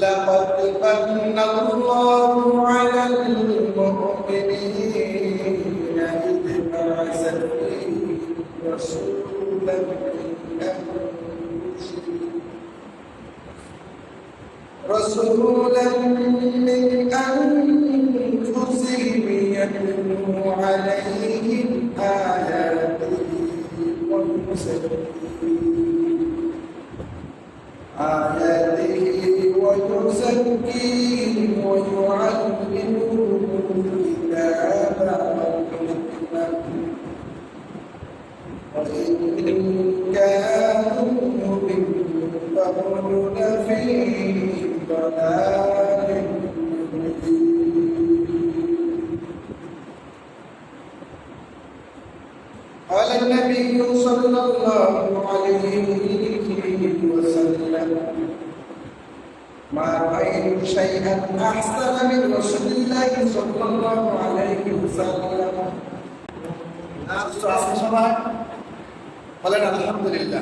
لقد من الله على المؤمنين إذ بعث فيهم رسولا رسولا من أنفسهم يتلو عليهم آياته ويزكيهم آياته ضلال مبين قال النبي صلى الله عليه وسلم ما رأيت شيئا أحسن من رسول الله صلى الله عليه وسلم আসুন সবাই বলেন আলহামদুলিল্লাহ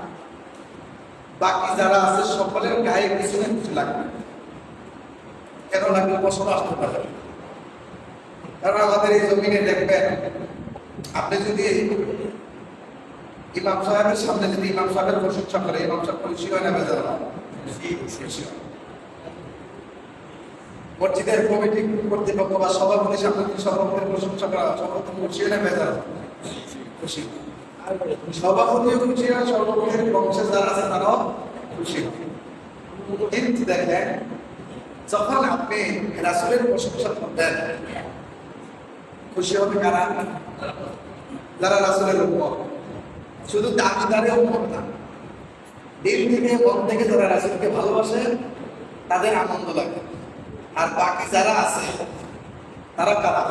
বাকি যারা আছে সকলের গায়ে কিছু না কিছু লাগবে। কেন লাগবে বছর আসতে পারে। কারণ আমাদের এই জমিনে দেখবেন, আপনি যদি ইমাম সাহেবের সামনে যদি ইমাম সাহেবের প্রশংসা করে, ইমাম সাহেব খুশি হয় না মসজিদের কমিটি কর্তৃপক্ষ বা সভাপতি সামনে সভাপতির প্রশংসা করা সভাপতি খুশি হয় না খুশি। সভাপতিও খুশি হয় সভাপতির বংশে যারা আছে তারাও খুশি হয় কিন্তু দেখেন, যখন আপনি রাসুলের প্রশংসা করবেন খুশি হবে কারা? যারা রাসুলের উপর। শুধু দাবিদারেও মন না, দিল থেকে মন থেকে যারা রাসুলকে ভালোবাসে, তাদের আনন্দ লাগে। আর বাকি যারা আছে, তারা কারা?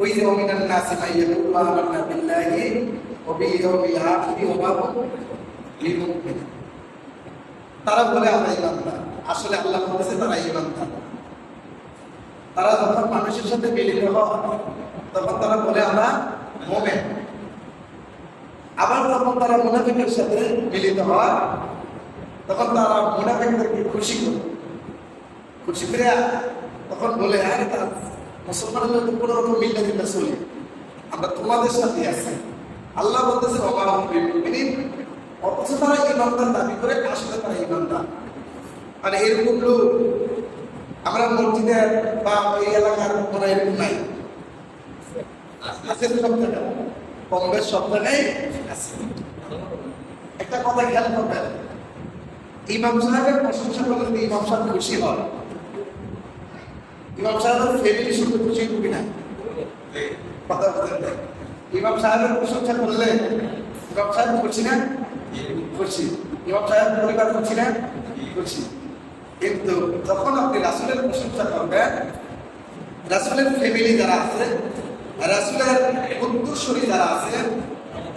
ওই যে তারা বলে, আমরা আসলে আল্লাহ বলেছে, তারা ইমানদার তারা যখন মানুষের সাথে মিলিত তখন তারা বলে, আমরা মোমেন। আবার যখন তারা মুনাফিকের সাথে মিলিত হয়, তখন তারা মুনাফিকদেরকে খুশি করে। খুশি করে তখন বলে, আরে তার মুসলমানের লোক কোনো রকম মিললে দিলে চলি আমরা তোমাদের সাথে আছি। আল্লাহ বলতেছে বাবা মুমিনিন। অথচ তারা ইমানদার দাবি করে আসলে তারা ইমানদার মানে এরকম লোক, আমরা মসজিদের বা এই এলাকার কোনো এরকম নাই। আছে তো জায়গায় কম বেশ আছে। একটা কথা খেয়াল করবেন, ইমাম সাহেবের প্রশংসা করলে ইমাম সাহেব খুশি হয়। ইমাম সাহেবের ফ্যামিলি শুধু খুশি হবে না? কথা বলতে ইমাম সাহেবের প্রশংসা করলে ইমাম সাহেব খুশি না? খুশি। ইমাম সাহেব পরিবার খুশি না? খুশি। কিন্তু যখন আপনি রাসুলের প্রশংসা করবেন, রাসুলের ফ্যামিলি যারা আছে, রাসুলের উত্তরসূরি যারা আছে,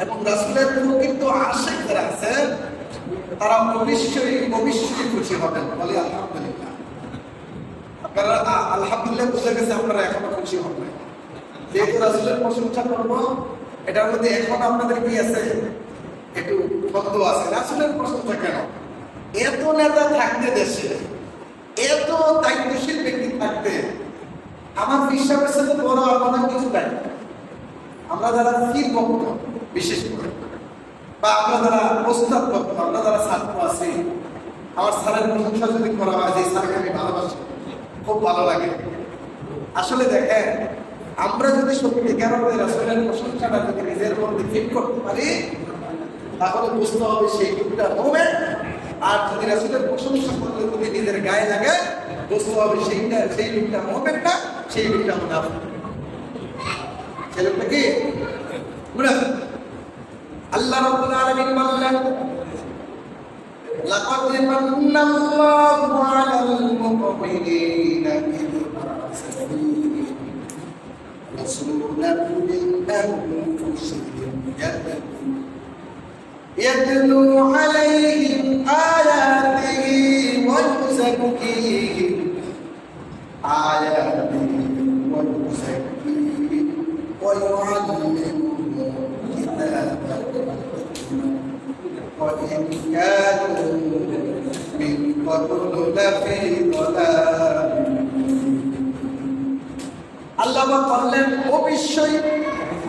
এবং রাসুলের প্রকৃত আশেক যারা আছে, তারা অবশ্যই অবশ্যই খুশি হবেন বলে আলহামদুলিল্লাহ আপনারা আলহামদুলিল্লাহ বুঝে গেছে, আপনারা এখনও খুশি হন নাই। যেহেতু রাসুলের প্রশংসা করব, এটার মধ্যে এখন আপনাদের কি আছে? একটু বদ্ধ আছে। রাসুলের প্রশংসা কেন? এত নেতা থাকতে দেশে, এত দায়িত্বশীল ব্যক্তি থাকতে আমার বিশ্বাসের সাথে বড় আমাদের কিছু নাই। আমরা যারা ফির ভক্ত, বিশেষ করে, বা আমরা যারা প্রস্তাব ভক্ত আমরা যারা ছাত্র আছি, আমার স্যারের প্রশংসা যদি করা হয়, যে স্যারকে আমি ভালোবাসি। খুব ভালো লাগে। আসলে দেখেন, আমরা যদি সত্যিকার প্রশংসাটা যদি নিজের মধ্যে ফিট করতে পারি, তাহলে বুঝতে হবে সেই লোকটা হবে আর যদি রাসূলের প্রশংসা করলে যদি নিজের গায়ে লাগে, বুঝতে হবে সেইটা, সেই লোকটা মোমেন না সেই লোকটা মুনাফিক। সেই লোকটা কি আল্লাহ রাব্বুল আলামিন বললেন لقد من الله على المؤمنين إذ رسولا من أنفسهم يتلو عليهم آياته ويزكيهم. آياته ويزكيهم ويعلمهم الكتاب وإن كانوا আল্লাহ বললেন অবশ্যই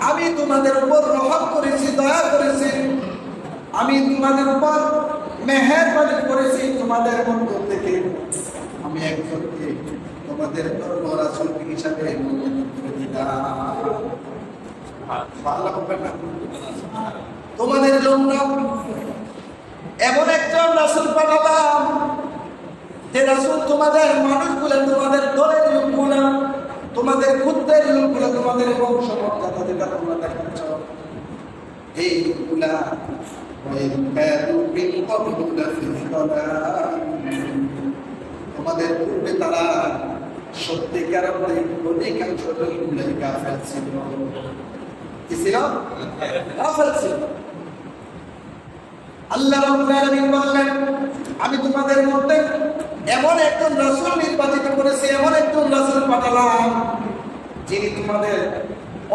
আমি তোমাদের উপর রহম করেছি, দয়া করেছি। আমি তোমাদের উপর মেহেরবানি করেছি, তোমাদের মধ্য থেকে। আমি একজনকে তোমাদের ধর্ম হিসাবে তোমাদের জন্য এমন একজন রাসূল পাঠালাম যে রাসূল, তোমাদের মানুষগুলো তোমাদের দলের লোকগুলো, তোমাদের ক্ষুদ্রের লোকগুলো, তোমাদের বংশমর্যাদা যেটা তোমরা দেখাচ্ছ এই লোকগুলা তোমাদের পূর্বে তারা সত্যিকার অধিকাংশ ছিল। কি ছিল। আল্লাহ আলামিন বললেন, আমি তোমাদের মধ্যে এমন একজন রাসূল নির্বাচিত করেছি, এমন একজন রাসূল পাঠালাম, যিনি তোমাদের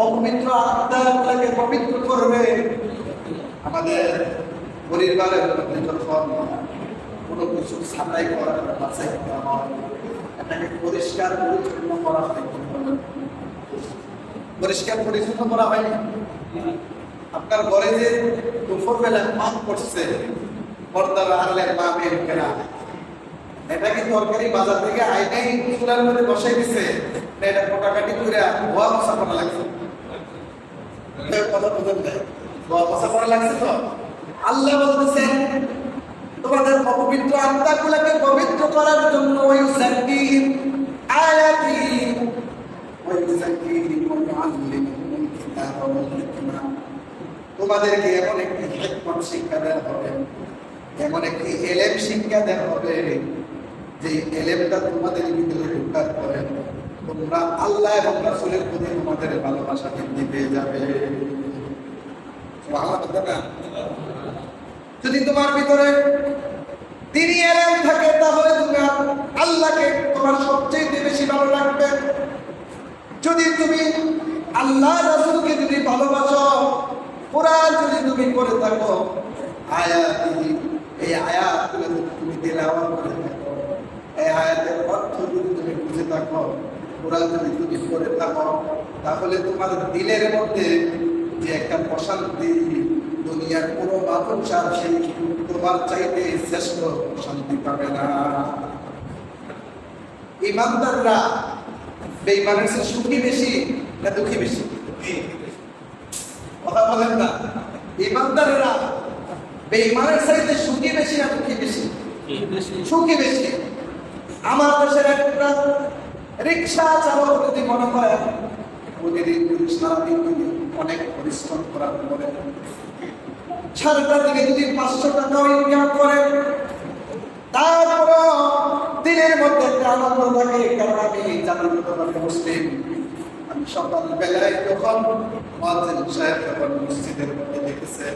অপবিত্র আত্মাগুলোকে পবিত্র করবে। আমাদের পরিবারের যখন কোনো কিছু ছাঁটাই করা বাছাই এটাকে পরিষ্কার পরিচ্ছন্ন করা হয় পরিষ্কার পরিচ্ছন্ন করা হয়নি। আপনার ঘরে যে দুপুর বেলা পাপ করছে, পর্দার আড়ালে মা কেনা এটা কি তরকারি বাজার থেকে আইনাই চুলার মধ্যে বসাই দিছে? এটা কোটাকাটি করে ধোয়া বসা করা লাগছে? কথা করা লাগছে তো? আল্লাহ বলতেছেন তোমাদের অপবিত্র আত্মাগুলোকে পবিত্র করার জন্য ওই সাকিব আয়াতি, ওই ওই তোমাদেরকে এমন একটি হিকমত শিক্ষা দেওয়া হবে। এমন একটি এলেম শিক্ষা দেওয়া হবে। যে এলেমটা তোমাদের ভিতরে ঢুকার পরে তোমরা আল্লাহ এবং রাসূলের প্রতি তোমাদের ভালোবাসা বৃদ্ধি পেয়ে যাবে? যদি তোমার ভিতরে তিনি এলেম থাকে, তাহলে তুমি আল্লাহকে তোমার সবচেয়ে বেশি ভালো লাগবে। যদি তুমি আল্লাহ রাসুলকে যদি ভালোবাসো কোরআন যদি তুমি করে থাকো, আয়াত এই আয়াতগুলো যদি তুমি তেলাওয়াত করে থাকো, এই আয়াতের অর্থ যদি তুমি বুঝে থাকো কোরআন যদি তুমি করে থাকো, তাহলে তোমার দিলের মধ্যে যে একটা প্রশান্তি দুনিয়ার কোনো মানুষ আর সেই তোমার চাইতে শ্রেষ্ঠ শান্তি পাবে না। ইমানদাররা বেঈমানের চেয়ে সুখী বেশি না দুঃখী বেশি? কথা বলেন না। ইমানদারেরা বেঈমানের চাইতে সুখী বেশি না দুঃখী বেশি? সুখী বেশি। আমার দেশের একটা রিক্সা চালক যদি মনে হয় প্রতিদিন সারাদিন যদি অনেক পরিশ্রম করার পরে সারাটা থেকে যদি পাঁচশো টাকা ইনকাম করে তারপর দিনের মধ্যে একটা আনন্দ থাকে কারণ আমি জানার মুসলিম। আমি সকাল বেলায় যখন মুয়াজ্জিন সাহেব যখন মসজিদের মধ্যে দেখেছে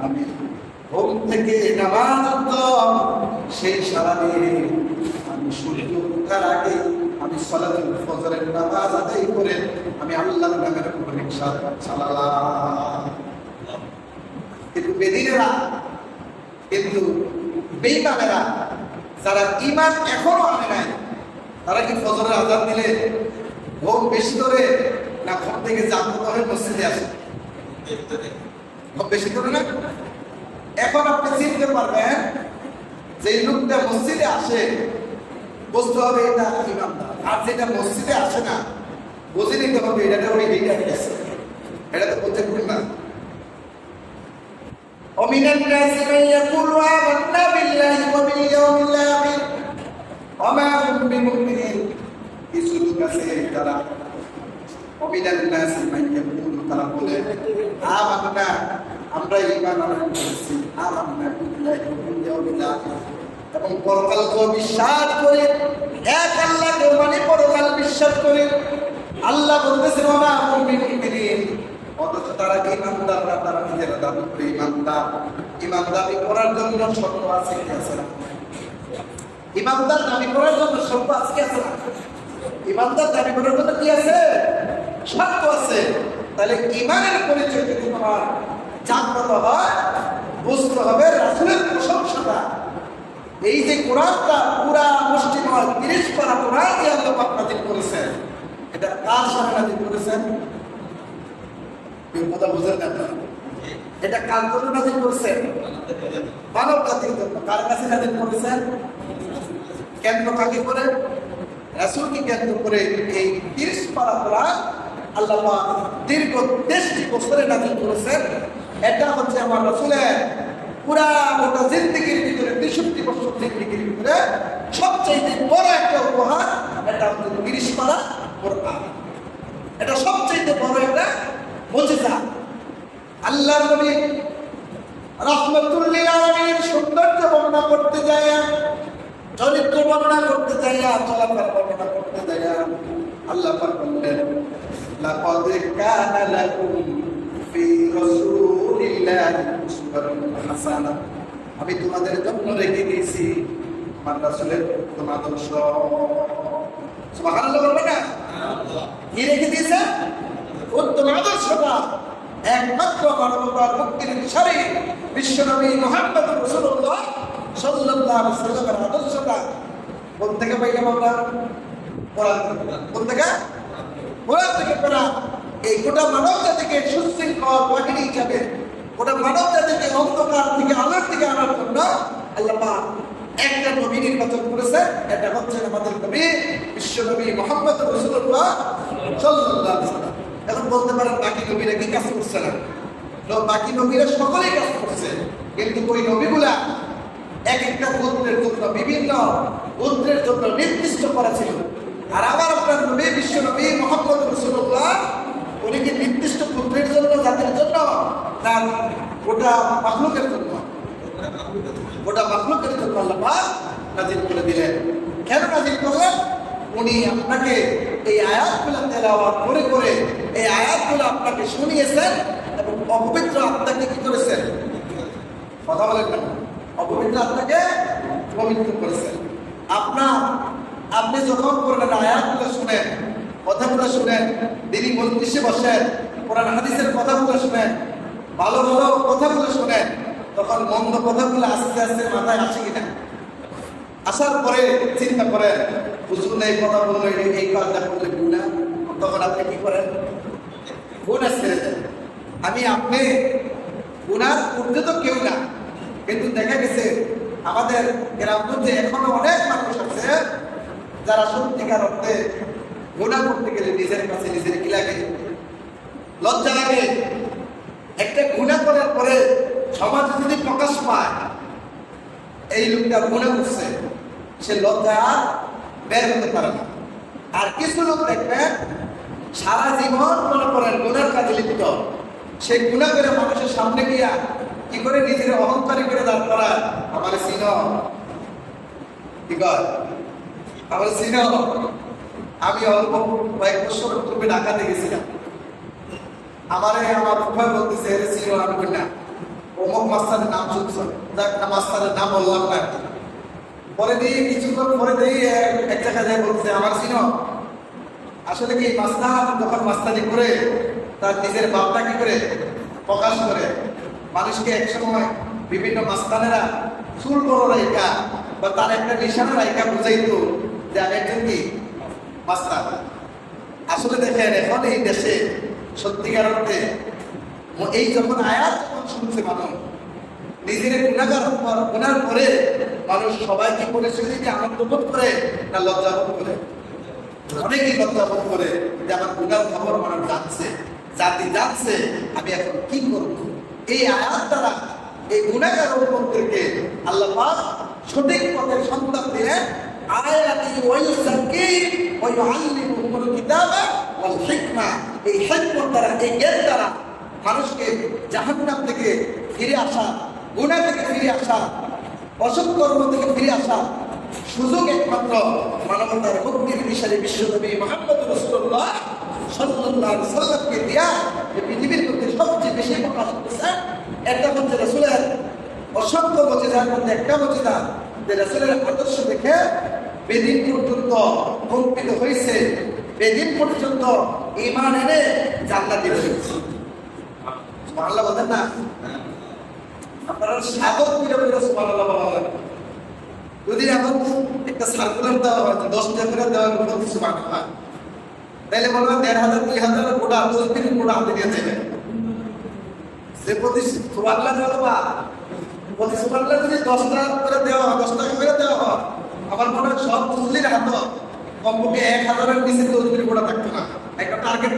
আমি ঘুম থেকে নামাজ সেই সারাদিন আমি সূর্য ওঠার আগে আমি সলাতুল নামাজ আদায় করে আমি আল্লাহর নামের উপর রিকশা চালালাম কিন্তু বেদিনেরা, কিন্তু বেইমানেরা যারা ইমান এখনও আনে নাই, তারা কি ফজরের আজান দিলে ঘুম বেশি ধরে না ঘর থেকে জাগ্রত হয়ে মসজিদে আসে? বেশি ধরে না? এখন আপনি চিনতে পারবেন যে লোকটা মসজিদে আসে, বুঝতে হবে এটা ইমানদার আর যেটা মসজিদে আসে না, বুঝে নিতে হবে এটা ওই এইটা গেছে এটা তো বলতে না। ومن الناس من يقول آمنا بالله وباليوم الآخر وما هم بمؤمنين কিছু লোক আছে তারা ومن الناس من يقول তারা বলে আমান্না আমরা ইমান আনয়ন করেছি আমান্না বিল্লাহি ওয়া বিল আখিরাহ এবং পরকালকে বিশ্বাস করে এক আল্লাহকে মানে পরকাল বিশ্বাস করে আল্লাহ বলতেছে মামা মুমিন মুমিনিন অথচ তারা ইমানদাররা তারা নিজেরা দাবি করে ইমানদার ইমান দাবি করার জন্য শর্ত আছে কি আছে না? ইমানদার দাবি করার জন্য শর্ত আছে কি আছে না? ইমানদার দাবি করার জন্য কি আছে? শর্ত আছে। তাহলে ইমানের পরিচয় যদি তোমার জাগ্রত হয়, বুঝতে হবে রাসুলের প্রশংসাটা। এই যে কোরআনটা পুরা মুষ্টিময় তিরিশ পারা কোরআন যে আল্লাহ নাজিল করেছেন। এটা কার সামনে করেছেন? এটা হচ্ছে আমার রাসূলের পুরা গোটা জিন্দগির ভিতরে, তেষট্টি বছর জিন্দগির ভিতরে সবচেয়ে বড় একটা উপহার, এটা হচ্ছে তিরিশ পারা কোরআন। এটা সবচেয়ে বড় একটা মজিজা। আল্লাহর নবী রহমতুল্লিল আলামিন সৌন্দর্য বর্ণনা করতে যায় চরিত্র বর্ণনা করতে যায় চলাফেরা বর্ণনা করতে যায় আল্লাহ বললেন আমি তোমাদের জন্য রেখে দিয়েছি আমার রাসূলের উত্তম আদর্শ। সুবহানাল্লাহ বলবেন না? কি রেখে দিয়েছে? উত্তম আদর্শটা একমাত্র মানবতার মুক্তির বিষয় বিশ্বনবী মোহাম্মদ রসুল্লাহ সাল্লাল্লাহু আলাইহি সাল্লামের আদর্শটা কোন থেকে পাইলাম আমরা থেকে। কোন থেকে কোরআন থেকে এই গোটা মানব জাতিকে সুশৃঙ্খল বাহিনী হিসাবে, গোটা মানব জাতিকে অন্ধকার থেকে আলোর দিকে আনার জন্য আল্লাহ একটা নবী নির্বাচন করেছে। এটা হচ্ছে আমাদের নবী বিশ্ব নবী মোহাম্মদ রসুল্লাহ সাল্লাল্লাহু আলাইহি এখন বলতে পারেন, বাকি নবীরা কি কাজ করছে না? বাকি নবীরা সকলেই কাজ করছে। কিন্তু ওই নবীগুলা এক একটা গোত্রের জন্য বিভিন্ন গোত্রের জন্য নির্দিষ্ট করা ছিল আর আবার আপনার নবী, বিশ্ব নবী মোহাম্মদ রসুল্লাহ, উনি কি নির্দিষ্ট গোত্রের জন্য, জাতির জন্য, না গোটা মাখলুকের জন্য? গোটা মাখলুকের জন্য আল্লাহ নাজিল করে দিলেন। কেন নাজিল করলেন? উনি আপনাকে এই আয়াতগুলো তেলাওয়াত করে করে এই আয়াতগুলো আপনাকে শুনিয়েছেন এবং অপবিত্র আত্মাকে কি করেছেন? কথা বলেন কেন অপবিত্র আত্মাকে পবিত্র করেছেন। আপনার, আপনি যখন কোরআনের আয়াতগুলো শুনেন, কথাগুলো শুনেন, দিনী মজলিসে বসেন, কোরআন হাদিসের কথাগুলো শুনেন, ভালো ভালো কথাগুলো শুনেন, তখন মন্দ কথাগুলো আস্তে আস্তে মাথায় আসে কিনা? আসার পরে চিন্তা করেন, হুজুর, এই কথা বলল এই কাজটা করলে গুণা তখন আপনি কি করেন? গুণা দেন আমি আপনি গুণার ঊর্ধ্বে তো কেউ না, কিন্তু দেখা গেছে আমাদের গ্রামগঞ্জে এখনও অনেক মানুষ আছে, যারা সত্যিকার অর্থে গুণা করতে গেলে নিজের কাছে নিজের কি লাগে? লজ্জা লাগে। একটা গুণা করার পরে সমাজ যদি প্রকাশ পায়, এই লোকটা গুণা করছে। সে লজ্জা আর বের হতে পারে না। আর কিছু লোক দেখবেন সারা জীবন মনে করেন গুণার কাজে লিপ্ত। সে গুণা করে মানুষের সামনে গিয়া কি করে নিজের অহংকারী করে দাঁড় করায়? আমার সিন কি আমার সিন আমি অল্প কয়েক বছর পূর্বে ঢাকাতে গেছিলাম। আমারে আমার উভয় বলতেছে সিন আমি না অমুক মাস্টারের নাম শুনছো? যাক, না, মাস্টারের নাম বললাম না। পরে দিয়ে কিছুক্ষণ পরে দিয়ে এক- জায়গায় যায় বলছে আমার চিনো। আসলে কি মাস্টার যখন মাস্তানি করে, তার নিজের বাপটা কি করে, প্রকাশ করে, মানুষকে একসময় বিভিন্ন মাস্তানেরা চুল বড় রাইকা বা তার একটা নিশানা রাইকা বুঝাইতো যে আমি একজন কি? মাস্টার আসলে দেখেন, এখন এই দেশে সত্যিকার অর্থে এই যখন আয়াত যখন শুনছে মানুষ নিজের গুণাগার গুনার পরে মানুষ সবাই কি করে সেদিকে আনন্দ বোধ করে না লজ্জা করে? অনেকেই লজ্জা বোধ করে যে আমার গুনার খবর মানুষ জানছে। জাতি জানছে, আমি এখন কি করব? এই আয়াত দ্বারা এই গুণাগার উন্মতদেরকে আল্লাহ পাক সঠিক পথের সন্তান দিলেন। আয়াতি ওয়াইসাকি ওয়া ইউআল্লিমুহুমুল কিতাবা এই হিকমত দ্বারা মানুষকে জাহান্নাম থেকে ফিরে আসা গুণা থেকে ফিরে আসা, অসৎ কর্ম থেকে ফিরে আসা সুযোগ একমাত্র মানবতার মুক্তির বিশালী বিশ্বনবী মোহাম্মদ রসুল্লাহ আলাইহি সাল্লামকে দিয়া এই পৃথিবীর মধ্যে সবচেয়ে বেশি প্রকাশ করছে, একটা হচ্ছে রসুলের অসংখ্য মজেদার মধ্যে একটা মজেদা যে রসুলের আদর্শ দেখে বেদিন পর্যন্ত কল্পিত হয়েছে, বেদিন পর্যন্ত ইমান এনে জান্নাতি হয়েছে আল্লাহ বলেন না? যদি এখন একটা দেওয়া টাকা কিছু দেড় হাজার, দুই গোটা গোটা যদি দশ করে দেওয়া দশ টাকা করে দেওয়া আমার মনে হয় সব মুসলির হাত কমপক্ষে এক হাজারের নিচে তসবির গোটা থাকতো না। একটা টার্গেট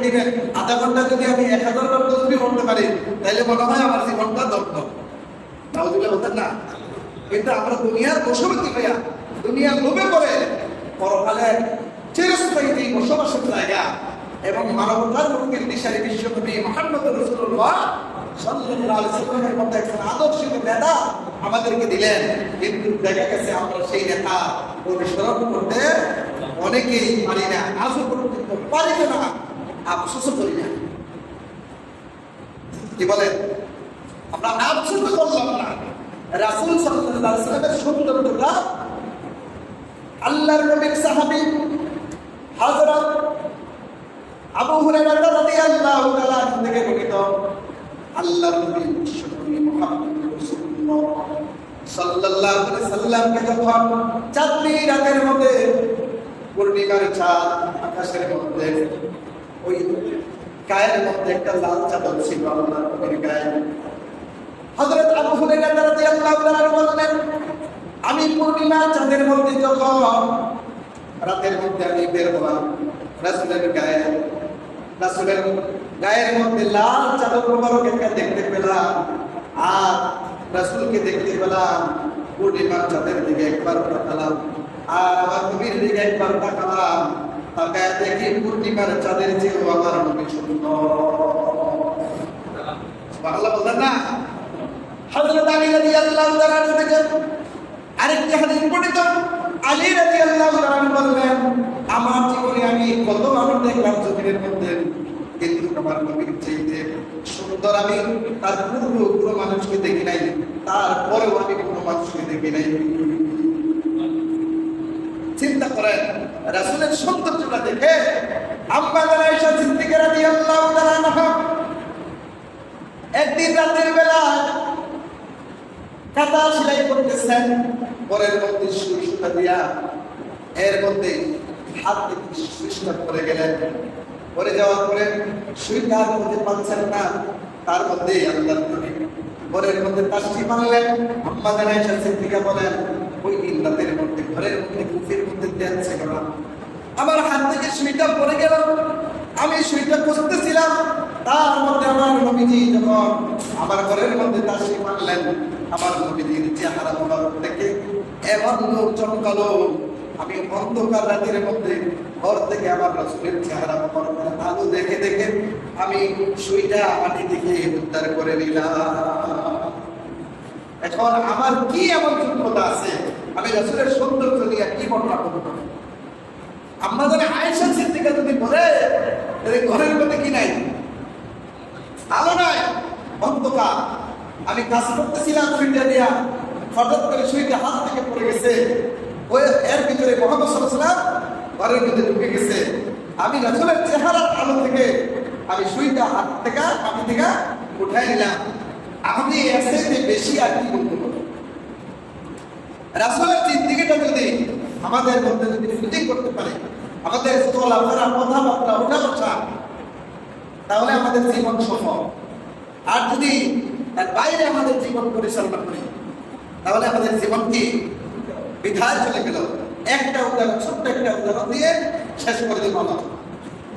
আধা ঘণ্টা যদি আমি এক হাজার তসবি করতে পারি তাহলে মনে হয় আমার জীবনটা দগ্ধ কিন্তু আমরা দুনিয়ার হইয়া দুনিয়ার লোভে পরকালে চিরস্থায়ী বসবাসের জায়গা এবং মানবতার মুক্তির দিশারি বিশ্বকবি নেতা আমাদেরকে দিলেন। কিন্তু দেখা গেছে আমরা সেই নেতা অনুসরণ করতে অনেকেই পারি না আজও পর্যন্ত পারি না আফসোস করি না। কি বলেন? আমরা আফসোস করলাম না। রাসূল সাল্লাল্লাহু আলাইহি সাল্লামের আল্লাহর নবীর সাহাবী হযরত আবু হুরায়রা রাদিয়াল্লাহু তাআলা থেকে বর্ণিত আল্লাহর নবী বিশ্বনবী মুহাম্মদ রাসূলুল্লাহ সাল্লাল্লাহু আলাইহি সাল্লামকে যখন চাঁদনি রাতের মধ্যে পূর্ণিমার চাঁদ আকাশের মধ্যে ওই গায়ের মধ্যে একটা লাল চাদর ছিল, আল্লাহর নবীর গায়ে। হযরত আবু হুরায়রা রাদিয়াল্লাহু তাআলা বললেন, আমি পূর্ণিমা চাঁদের মধ্যে যখন, রাতের মধ্যে আমি বের হলাম রাসূলের গায়ে, রাসূলের গায়ের মধ্যে লাল চাদর মোবারক একটা দেখতে পেলাম আর রাসূলকে দেখতে পেলাম, পূর্ণিমার চাঁদের দিকে একবার তাকালাম আর আমার নবীর দিকে একবার তাকালাম। তাকায় দেখি পূর্ণিমার চাঁদের চেয়েও আমার নবী সুন্দর। সুবহানাল্লাহ বলতেন না? হযরত আলী রাদিয়াল্লাহু তাআলা থেকে আরেকটি হাদিস পঠিত আলী রাদিয়াল্লাহু তাআলা বললেন, আমার জীবনে আমি কত মানুষ দেখলাম তার পূর্ব কোনো মানুষকে দেখি নাই। তারপরেও আমি কোনো মানুষকে দেখি নাই। চিন্তা করেন, রাসূলের সৌন্দর্যটা দেখে আম্মা আয়েশা সিদ্দিকা রাদিয়াল্লাহু তাআলা একদিন রাতের বেলা কাঁথা সেলাই করতেছেন পরের মধ্যে সুই সুতা দিয়া এর মধ্যে হাত থেকে সুইচটা পরে গেলেন। পরে যাওয়ার পরে সুইটার মধ্যে পাচ্ছেন না, তার মধ্যে আল্লাহ নবী। পরের মধ্যে তাসটি মারলেন আম্মা জানাই সিদ্দিকা বলেন, ওই দিন মধ্যে, ঘরের মধ্যে, কুফির মধ্যে দেন ছিল আমার হাত থেকে সুইটা পরে গেল, আমি সুইটা খুঁজতেছিলাম, তার মধ্যে আমার নবীজি যখন আমার ঘরের মধ্যে তাসটি মারলেন আমার নবীজির চেহারা মোবারক দেখে এমন লোক চমকালো আমি অন্ধকার রাতের মধ্যে ঘর থেকে আমার রসুলের চেহারা মোবারক আলো দেখে দেখে আমি সুইটা মাটি থেকে উদ্ধার করে নিলাম। এখন আমার কি এমন যোগ্যতা আছে? আমি রসুলের সৌন্দর্য নিয়ে কি বর্ণনা করব? আমাদের আয়েশা সিদ্দিকা যদি বলে ঘরের মধ্যে কি নাই আলো নাই অন্ধকার আমি কাজ করতেছিলাম সুইটা দিয়া। হঠাৎ করে সুইটা হাত থেকে পড়ে গেছে। ওই এর ভিতরে মোহাম্মদ সাল্লাম ঘরের ভিতরে ঢুকে গেছে। আমি রাসূলের চেহারার আলো থেকে আমি সুইটা হাত থেকে আমি থেকে উঠাই নিলাম। আমি চাইতে বেশি আর কি বলতে পারব রাসূলের জিন্দিগিটা যদি আমাদের মধ্যে যদি ফিটিং করতে পারে, আমাদের চলাফেরা, কথাবার্তা ওঠা বসা তাহলে আমাদের জীবন সফল। আর যদি তার বাইরে আমাদের জীবন পরিচালনা করি। তাহলে আমাদের জীবন কি? বিধায় চলে গেল। একটা উদাহরণ, ছোট্ট একটা উদাহরণ দিয়ে শেষ করে দেবো আমার।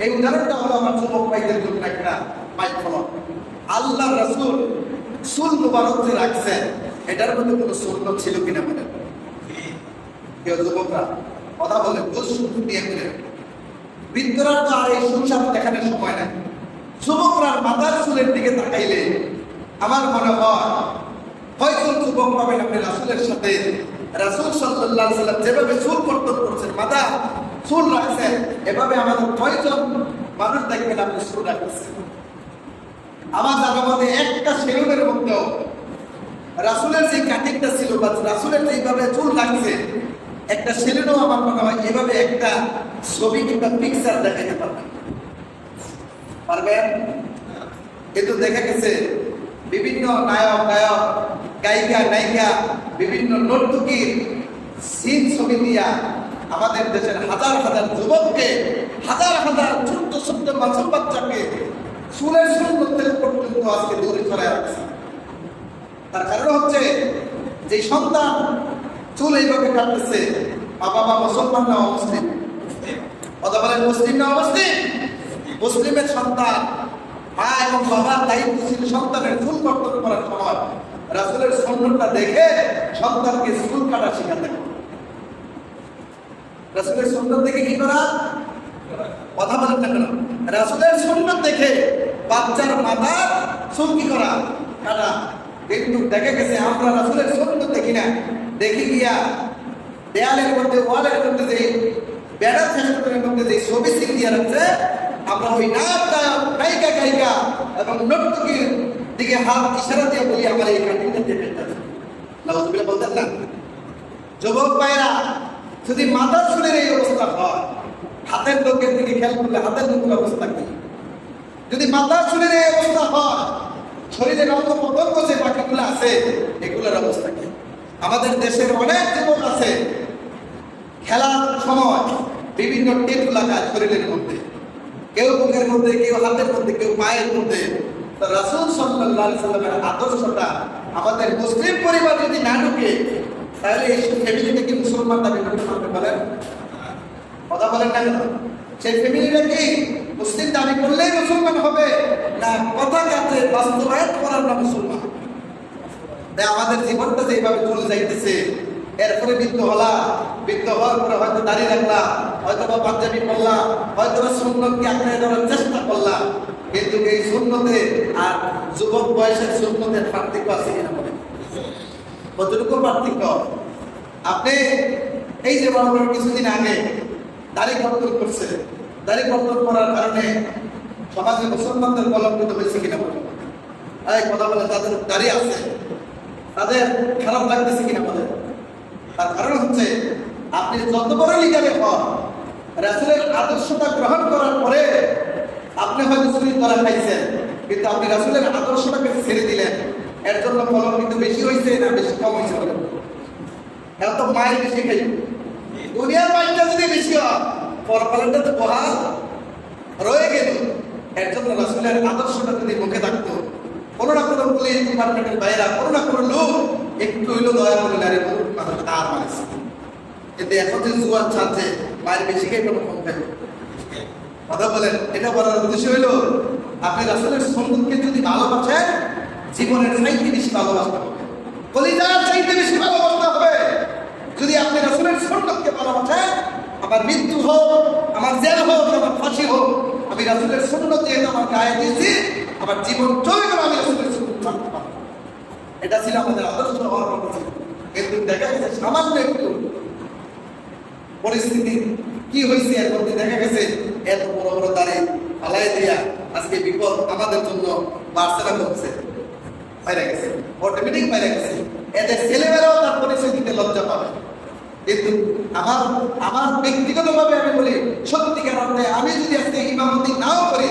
এই উদাহরণটা হলো আমার যুবক ভাইদের জন্য একটা মাইক ফলক আল্লাহ রসুল সুল মুবারক যে রাখছেন। এটার মধ্যে কোনো শূন্য ছিল কিনা মনে কেউ যুবকরা, কথা বলে ভুল শুনতে দিয়ে করে বৃদ্ধরা তো আর এই সংসার দেখানোর সময় নাই। যুবকরা মাথার চুলের দিকে তাকাইলে আমার মনে হয় হয়তো যুবক পাবেন আপনি রাসুলের সাথে। রাসুল সাল্লাহ সাল্লাম যেভাবে চুল কর্তন করছেন মাথা চুল রাখছেন এভাবে আমাদের কয়জন মানুষ দেখবেন আপনি চুল রাখছেন আমার জানা মতে একটা সেলুনের মধ্যেও রাসুলের যে কাটিংটা ছিল বা রাসুলের যেভাবে চুল রাখছে, একটা সেলুনও আমার মনে হয় এভাবে একটা ছবি কিংবা পিকচার দেখাতে পারবেন। পারবেন? কিন্তু দেখা গেছে বিভিন্ন নায়ক নায়ক গায়িকা, নায়িকা, বিভিন্ন নর্তকীর সিন ছবি দিয়া আমাদের দেশের হাজার হাজার যুবককে, হাজার হাজার ছোট্ট ছোট্ট মাসুম বাচ্চাকে চুলের সুন্দর পর্যন্ত আজকে দূরে ছড়ায় রাখছে। তার কারণ হচ্ছে যে সন্তান চুল এইভাবে কাটতেছে বাবা মা মুসলমান না অমুসলিম? কথা বলেন মুসলিম না অমুসলিম? মুসলিমের সন্তান মা এবং বাবার দায়িত্ব ছিল সন্তানের চুল কর্তন করার সময়। রাসুলের সন্ন্যতটা দেখে সন্তানকে চুল কাটা শেখাতে। রাসুলের সুন্নত দেখে কি করা? কথা বলেন না কেন? রাসুলের সুন্নত দেখে বাচ্চার মাথা চুল করা? কাটা। কিন্তু দেখা গেছে, আমরা রাসুলের সুন্নত দেখি না। দেখি গিয়া দেয়ালের মধ্যে, ওয়ালের মধ্যে যে বেড়া ফেস্টুনের মধ্যে যে ছবি সিং দিয়ে রাখছে আমরা ওই নাচ গায়ক, গায়িকা এবং নর্তকীর দিকে হাত ইশারা দিয়ে বলি, আমার এই কাটিংটা ফেলতে নাউজুবিল্লাহ বলতেন না। যুবক ভাইরা যদি মাথার চুলের এই অবস্থা হয়, হাতের লোকের দিকে খেয়াল করলে হাতের লোকের অবস্থা কি? যদি মাথার চুলের এই অবস্থা হয়, শরীরের অঙ্গ প্রত্যঙ্গ যে বাকিগুলো আছে, এগুলোর অবস্থা কি? আমাদের দেশের অনেক যুবক আছে, খেলার সময় বিভিন্ন টেপ লাগায় শরীরের মধ্যে কেউ বুকের মধ্যে, কেউ হাতের মধ্যে, কেউ পায়ের মধ্যে। রাসুল সাল্লাহ সাল্লামের আদর্শটা আমাদের মুসলিম পরিবার যদি না ঢুকে, তাহলে এই ফ্যামিলিটা কি মুসলমান দাবি করতে পারবে বলেন কথা বলেন না সেই ফ্যামিলিটা কি মুসলিম দাবি করলেই মুসলমান হবে, না কথা কাছে বাস্তবায়ন করার না মুসলমান? আমাদের জীবনটা যেভাবে চলে যাইতেছে এরপরে বৃদ্ধ হলা বৃদ্ধ হওয়ার পরে হয়তো দাঁড়িয়ে রাখলাম, হয়তো বা পাঞ্জাবি করলাম হয়তো বা সুন্নতকে আঁকড়ে ধরার চেষ্টা করলাম। কিন্তু এই শূন্যতে আর যুবক বয়সের শূন্যতের পার্থক্য আছে কিনা বলে কতটুকু পার্থক্য? আপনি এই যে বড় কিছুদিন আগে দাড়ি কর্তন করছে, দাড়ি কর্তন করার কারণে সমাজে মুসলমানদের কলঙ্কিত হয়েছে কিনা বলে এই কথা বলে তাদের দাঁড়িয়ে আছে, তাদের খারাপ লাগতেছে কিনা বলে তার কারণ হচ্ছে, আপনি যত বড় লিডারে হন, রাসুলের আদর্শটা গ্রহণ করার পরে আপনি হয়তো চুরি করা খাইছেন, কিন্তু আপনি রাসুলের আদর্শটাকে ছেড়ে দিলেন। এর জন্য ফলন কিন্তু বেশি হয়েছে না বেশি কম হয়েছে এরা তো মায়ের বেশি খাই দুনিয়ার মাইনটা যদি বেশি হয় পরকালটা তো বহাল রয়ে গেল। এর জন্য রাসুলের আদর্শটা যদি মুখে থাকতো, কোনো না কোনো পুলিশ ডিপার্টমেন্টের বাইরা, কোনো না কোনো লোক একটু হইল দয়া করে নারী মাথা তার মারিছে কিন্তু এখন যে জুয়ার ছাড়ছে, মায়ের বেশি খেয়ে কোনো কম খাবে কথা বলেন, এটা বলার উদ্দেশ্য হইল আপনি রাসুলের সঙ্গীতকে যদি ভালোবাসেন, জীবনের চাইতে বেশি ভালোবাসতে হবে। কলিজার চাইতে বেশি ভালোবাসতে হবে। যদি আপনি রাসুলের সঙ্গতকে ভালোবাসেন, আমার মৃত্যু হোক, আমার জেল হোক, আমার ফাঁসি হোক, আমি রাসুলের সুন্নত যেহেতু আমার গায়ে দিয়েছি, আমার জীবন চলে গেল আমি রাসুলের সুন্নত থাকতে পারব। এটা ছিল আমাদের আদর্শ হওয়ার কথা। ছিল কিন্তু দেখা গেছে সামান্য একটু পরিস্থিতি কি হয়েছে এর মধ্যে দেখা গেছে, এত বড় বড় দাঁড়ে পালাই দিয়া আজকে বিপদ আমাদের জন্য বার্সেলা করছে। বাইরে গেছে। অটোমেটিক বাইরে গেছে। এদের ছেলেমেয়েরাও তার পরিচয় দিতে লজ্জা পাবে। কিন্তু আমার আমার ব্যক্তিগতভাবে আমি বলি, সত্যিকার অর্থে আমি যদি আজকে ইমামতি নাও করি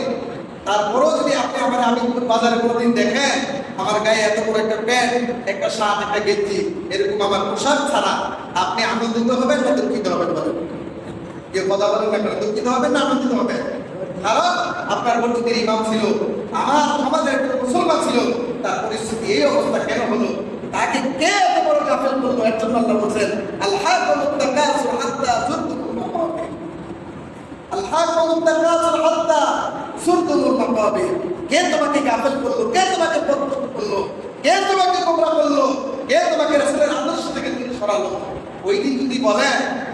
তারপরেও যদি আপনি আমার আমি বাজারে কোনোদিন দেখেন, আমার গায়ে এত বড় একটা প্যান্ট, একটা শার্ট, একটা গেঞ্জি, এরকম আমার পোশাক ছাড়া আপনি আনন্দিত হবেন না দুঃখিত হবেন বলেন? কেউ কথা বলেন না দুঃখিত হবেন না আনন্দিত হবেন? কারণ আপনার মসজিদের ইমাম ছিল, আমার সমাজের একটা মুসলমান ছিল, তার পরিস্থিতি এই অবস্থা কেন হলো? তাকে কে এত বড় গাফেল করল? এর জন্য আল্লাহ বলছেন আল্লাহ আল্লাহ হাত্তা যুরতুমুল কে তোমাকে গাফেল করল, কে তোমাকে করল, কে তোমাকে গোমরা কে তোমাকে রাসূলের আদর্শ থেকে দূরে সরালো? ওই দিন যদি বলে,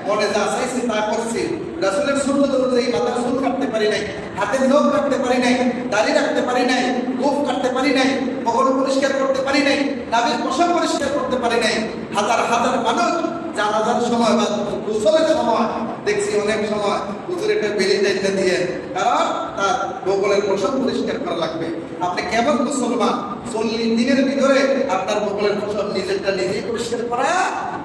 মনে যা তা করছে রাসূলের সুন্নত অনুযায়ী মাথার চুল কাটতে পারি নাই, হাতের নখ কাটতে পারি নাই, দাড়ি রাখতে পারি নাই, মুখ কাটতে পারি নাই, বগল পরিষ্কার করতে পারি নাই, নাভির পোশাক পরিষ্কার করতে পারি নাই, হাজার হাজার মানুষ জানাজার সময় বা গোসলের সময়, দেখছি অনেক সময় হুজুর একটা বেলি টাইটা দিয়ে, কারণ তার বগলের পোশাক পরিষ্কার করা লাগবে। আপনি কেমন মুসলমান? চল্লিশ দিনের ভিতরে আপনার বগলের পোশাক নিজেরটা নিজেই পরিষ্কার করা,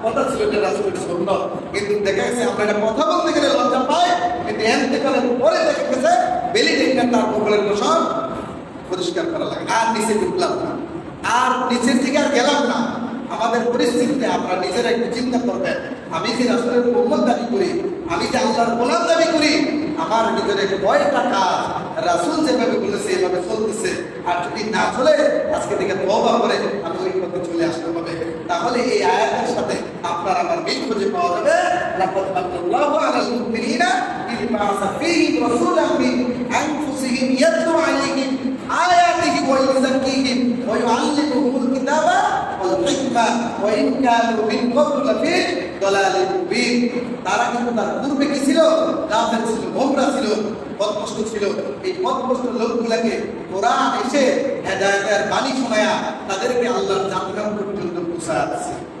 কথা ছিল এটা রাসুলের সুন্নত। কিন্তু দেখা গেছে আপনার কথা বলতে গেলে লজ্জা পাই কিন্তু এন্তেকালের পরে দেখা গেছে বেলি টাইটা তার বগলের পোশাক পরিষ্কার করা লাগে। আর নিচে ঢুকলাম না। আর নিচের দিকে আর গেলাম না। আমাদের পরিস্থিতিতে আমরা নিজেরা একটু চিন্তা করবেন। আমি যে রাসুলের মোহাম্মদ দাবি করি, আমি যে আল্লাহর গোলাম দাবি করি, আমার ভিতরে কয়টা কাজ, রাসুল যেভাবে বলেছে, এভাবে চলতেছে। আর যদি না চলে, আজকে থেকে তবা করে আমি ওই পথে চলে আসতে হবে। তাহলে এই আয়াতের সাথে আপনার আমার মিল খুঁজে পাওয়া যাবে। মুমিনিনা ইয বাআসা ফীহিম রাসূলাম মিন আনফুসিহিম ইয়াতলু আলাইহিম আয়াতিহি ওয়া ইউযাক্কিহিম ওয়া ইউআল্লিমুহুমুল কিতাবা ওয়াল হিকমা ওয়া ইন কানু মিন ক্বাবলু লাফি দালালিন মুবিন তারা কিন্তু তার পূর্বে কি ছিল? কাফের ছিল, গোমরা ছিল পথভ্রষ্ট ছিল। এই পথভ্রষ্ট লোকগুলাকে কোরআন এসে হেদায়েতের বাণী শোনায়া তাদেরকে আল্লাহর জান্নাত পর্যন্ত পৌঁছায়